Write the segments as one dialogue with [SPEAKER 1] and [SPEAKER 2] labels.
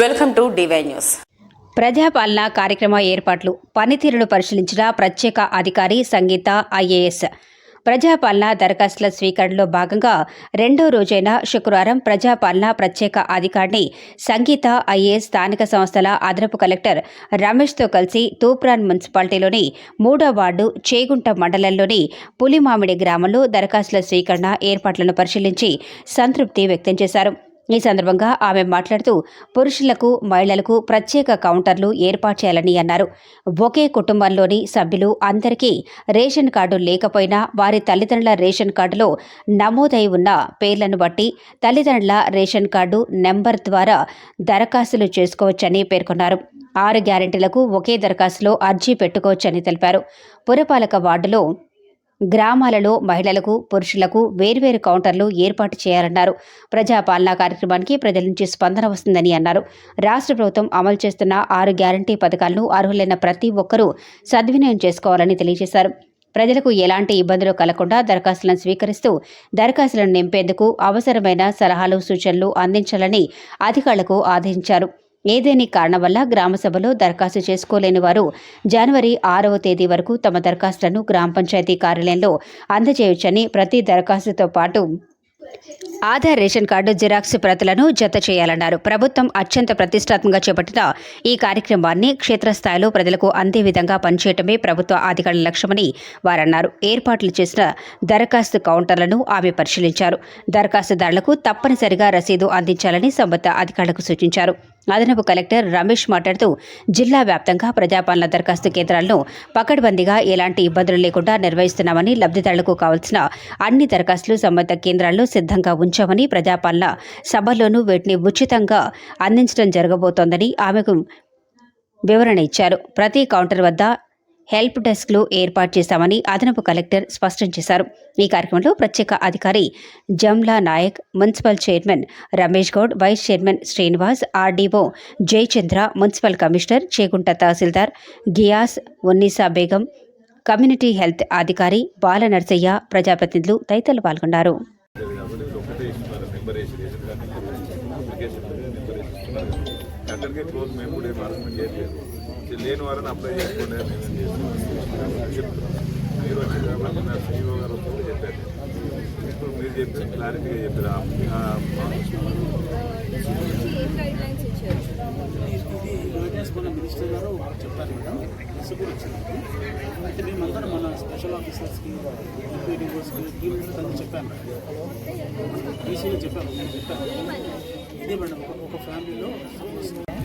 [SPEAKER 1] Welcome to DY news.
[SPEAKER 2] ప్రజాపాలన కార్యక్రమ ఏర్పాట్లు పనితీరును పరిశీలించిన ప్రత్యేక అధికారి సంగీత ఐఏఎస్. ప్రజాపాలన దరఖాస్తుల స్వీకరణలో భాగంగా రెండో రోజైన శుక్రవారం ప్రజాపాలన ప్రత్యేక అధికారిని సంగీత ఐఏఎస్ స్థానిక సంస్థల అదనపు కలెక్టర్ రమేష్తో కలిసి తూప్రాన్ మున్సిపాలిటీలోని మూడో వార్డు చేగుంట మండలంలోని పులిమామిడి గ్రామంలో దరఖాస్తుల స్వీకరణ ఏర్పాట్లను పరిశీలించి సంతృప్తి వ్యక్తం చేశారు. ఈ సందర్భంగా ఆమె మాట్లాడుతూ పురుషులకు మహిళలకు ప్రత్యేక కౌంటర్లు ఏర్పాటు చేయాలని అన్నారు. ఒకే కుటుంబంలోని సభ్యులు అందరికీ రేషన్ కార్డు లేకపోయినా వారి తల్లిదండ్రుల రేషన్ కార్డులో నమోదై ఉన్న పేర్లను బట్టి తల్లిదండ్రుల రేషన్ కార్డు నెంబర్ ద్వారా దరఖాస్తులు చేసుకోవచ్చని పేర్కొన్నారు. ఆరు గ్యారెంటీలకు ఒకే దరఖాస్తులో అర్జీ పెట్టుకోవచ్చని తెలిపారు. పురపాలక వార్డులో గ్రామాలలో మహిళలకు పురుషులకు వేర్వేరు కౌంటర్లు ఏర్పాటు చేయాలన్నారు. ప్రజాపాలనా కార్యక్రమానికి ప్రజల నుంచి స్పందన వస్తుందని అన్నారు. రాష్ట్ర ప్రభుత్వం అమలు చేస్తున్న ఆరు గ్యారంటీ పథకాలను అర్హులైన ప్రతి ఒక్కరూ సద్వినియోగం చేసుకోవాలని తెలియజేశారు. ప్రజలకు ఎలాంటి ఇబ్బందులు కలగకుండా దరఖాస్తులను స్వీకరిస్తూ దరఖాస్తులను నింపేందుకు అవసరమైన సలహాలు సూచనలు అందించాలని అధికారులకు ఆదేశించారు. ఏదేని కారణం వల్ల గ్రామ సభలో దరఖాస్తు చేసుకోలేని వారు జనవరి ఆరవ తేదీ వరకు తమ దరఖాస్తులను గ్రామ పంచాయతీ కార్యాలయంలో అందజేయొచ్చని ప్రతి దరఖాస్తుతో పాటు ఆధార్ రేషన్ కార్డు జిరాక్స్ ప్రతులను జత చేయాలన్నారు. ప్రభుత్వం అత్యంత ప్రతిష్టాత్మకంగా చేపట్టిన ఈ కార్యక్రమాన్ని క్షేత్రస్థాయిలో ప్రజలకు అందే విధంగా పనిచేయటమే ప్రభుత్వ అధికారుల లక్ష్యమని వారన్నారు. ఏర్పాట్లు చేసిన దరఖాస్తు కౌంటర్లను ఆమె పరిశీలించారు. దరఖాస్తుదారులకు తప్పనిసరిగా రసీదు అందించాలని సంబంధ అధికారులకు సూచించారు. అదనపు కలెక్టర్ రమేష్ మాట్లాడుతూ జిల్లా వ్యాప్తంగా ప్రజాపాలన దరఖాస్తు కేంద్రాలను పకడ్బందీగా ఎలాంటి ఇబ్బందులు లేకుండా నిర్వహిస్తున్నామని లబ్ధిదారులకు కావాల్సిన అన్ని దరఖాస్తులు సంబంధిత కేంద్రాల్లో సిద్ధంగా ఉంచామని ప్రజాపాలన సభల్లోనూ వీటిని ఉచితంగా అందించడం జరగబోతోందని ఆమెకు వివరణ ఇచ్చారు. ప్రతి కౌంటర్ వద్ద హెల్ప్ డెస్క్లు ఏర్పాటు చేశామని అదనపు కలెక్టర్ స్పష్టం చేశారు. ఈ కార్యక్రమంలో ప్రత్యేక అధికారి Jamla Nayak municipal chairman Ramesh Goud vice chairman Srinivas RDO Jayachandra municipal commissioner Chekunta tahsildar Ghiyas Unnisa Begum community health అధికారి బాల నర్సయ్య ప్రజాప్రతినిధులు తదితరులు పాల్గొన్నారు.
[SPEAKER 3] అందరికీ క్లోజ్ మేము కూడా లేని వారిని అప్లై చేసుకోండి అని మీరు వచ్చి కాబట్టి నా సీఈఓ గారు వస్తుంటే చెప్పారు. ఇప్పుడు మీరు చెప్పిన క్లారిటీగా చెప్పారు.
[SPEAKER 4] ఇది యోజనస్ మన మినిస్టర్ గారు చెప్పారు మేడం. కూడా వచ్చింది అయితే మేమందరం మన స్పెషల్ ఆఫీసర్స్కి ఎంపీడీఓస్కి టీమ్ కలిసి చెప్పాను ఈసీలో చెప్పాను నేను చెప్పాను ఇదే మేడం ఒక- ఒక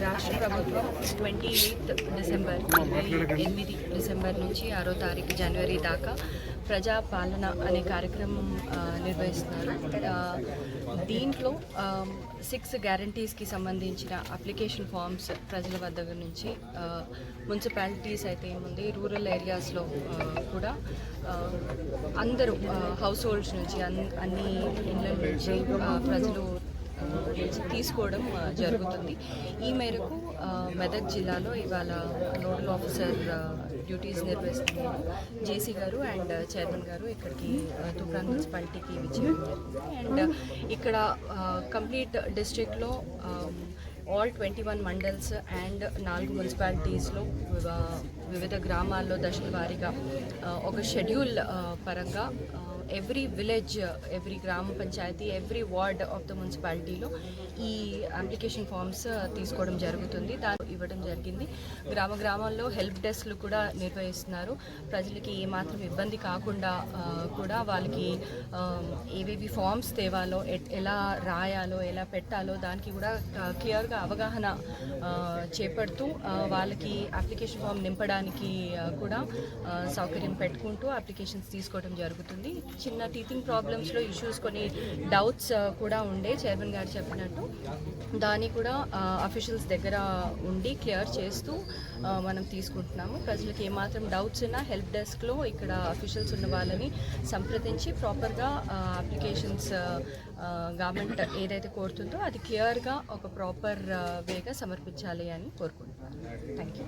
[SPEAKER 5] రాష్ట్ర ప్రభుత్వం ట్వంటీ ఎయిత్ డిసెంబర్ ఎనిమిది డిసెంబర్ నుంచి ఆరో తారీఖు జనవరి దాకా ప్రజా పాలన అనే కార్యక్రమం నిర్వహిస్తున్నారు. దీంట్లో సిక్స్ గ్యారంటీస్కి సంబంధించిన అప్లికేషన్ ఫామ్స్ ప్రజల వద్ద నుంచి మున్సిపాలిటీస్ అయితే ఏముంది రూరల్ ఏరియాస్లో కూడా అందరూ హౌస్ హోల్డ్స్ నుంచి అన్- అన్ని ఇళ్ళ నుంచి ప్రజలు తీసుకోవడం జరుగుతుంది. ఈ మేరకు మెదక్ జిల్లాలో ఇవాళ నోడల్ ఆఫీసర్ డ్యూటీస్ నిర్వహిస్తున్నారు. జేసీ గారు అండ్ చైర్మన్ గారు ఇక్కడికి తుఫాన్ మున్సిపాలిటీకి విజయం అండ్ ఇక్కడ కంప్లీట్ డిస్ట్రిక్ట్లో all twenty one mandals and నాలుగు మున్సిపాలిటీస్లో వివిధ గ్రామాల్లో దశల వారీగా ఒక షెడ్యూల్ పరంగా ఎవ్రీ విలేజ్ ఎవ్రీ గ్రామ పంచాయతీ ఎవ్రీ వార్డ్ ఆఫ్ ద మున్సిపాలిటీలో ఈ అప్లికేషన్ ఫామ్స్ తీసుకోవడం జరుగుతుంది. దాని ఇవ్వడం జరిగింది. గ్రామ గ్రామాల్లో హెల్ప్ డెస్క్లు కూడా నిర్వహిస్తున్నారు. ప్రజలకి ఏమాత్రం ఇబ్బంది కాకుండా కూడా వాళ్ళకి ఏవేవి ఫామ్స్ తేవాలో ఎట్- ఎలా రాయాలో ఎలా పెట్టాలో దానికి కూడా క్లియర్గా అవగాహన చేపడుతూ వాళ్ళకి అప్లికేషన్ ఫామ్ నింపడానికి చేయడానికి కూడా సౌకర్యం పెట్టుకుంటూ అప్లికేషన్స్ తీసుకోవడం జరుగుతుంది. చిన్న టీచింగ్ ప్రాబ్లమ్స్లో ఇష్యూస్ కొన్ని డౌట్స్ కూడా ఉండే చైర్మన్ గారు చెప్పినట్టు. దాన్ని కూడా అఫీషియల్స్ దగ్గర ఉండి క్లియర్ చేస్తూ మనం తీసుకుంటున్నాము. ప్రజలకు ఏమాత్రం డౌట్స్ ఉన్నా హెల్ప్ డెస్క్లో ఇక్కడ అఫీషియల్స్ ఉన్న వాళ్ళని సంప్రదించి ప్రాపర్గా అప్లికేషన్స్ గవర్నమెంట్ ఏదైతే కోరుతుందో అది క్లియర్గా ఒక ప్రాపర్ వేగా సమర్పించాలి అని కోరుకుంటున్నాను. Thank you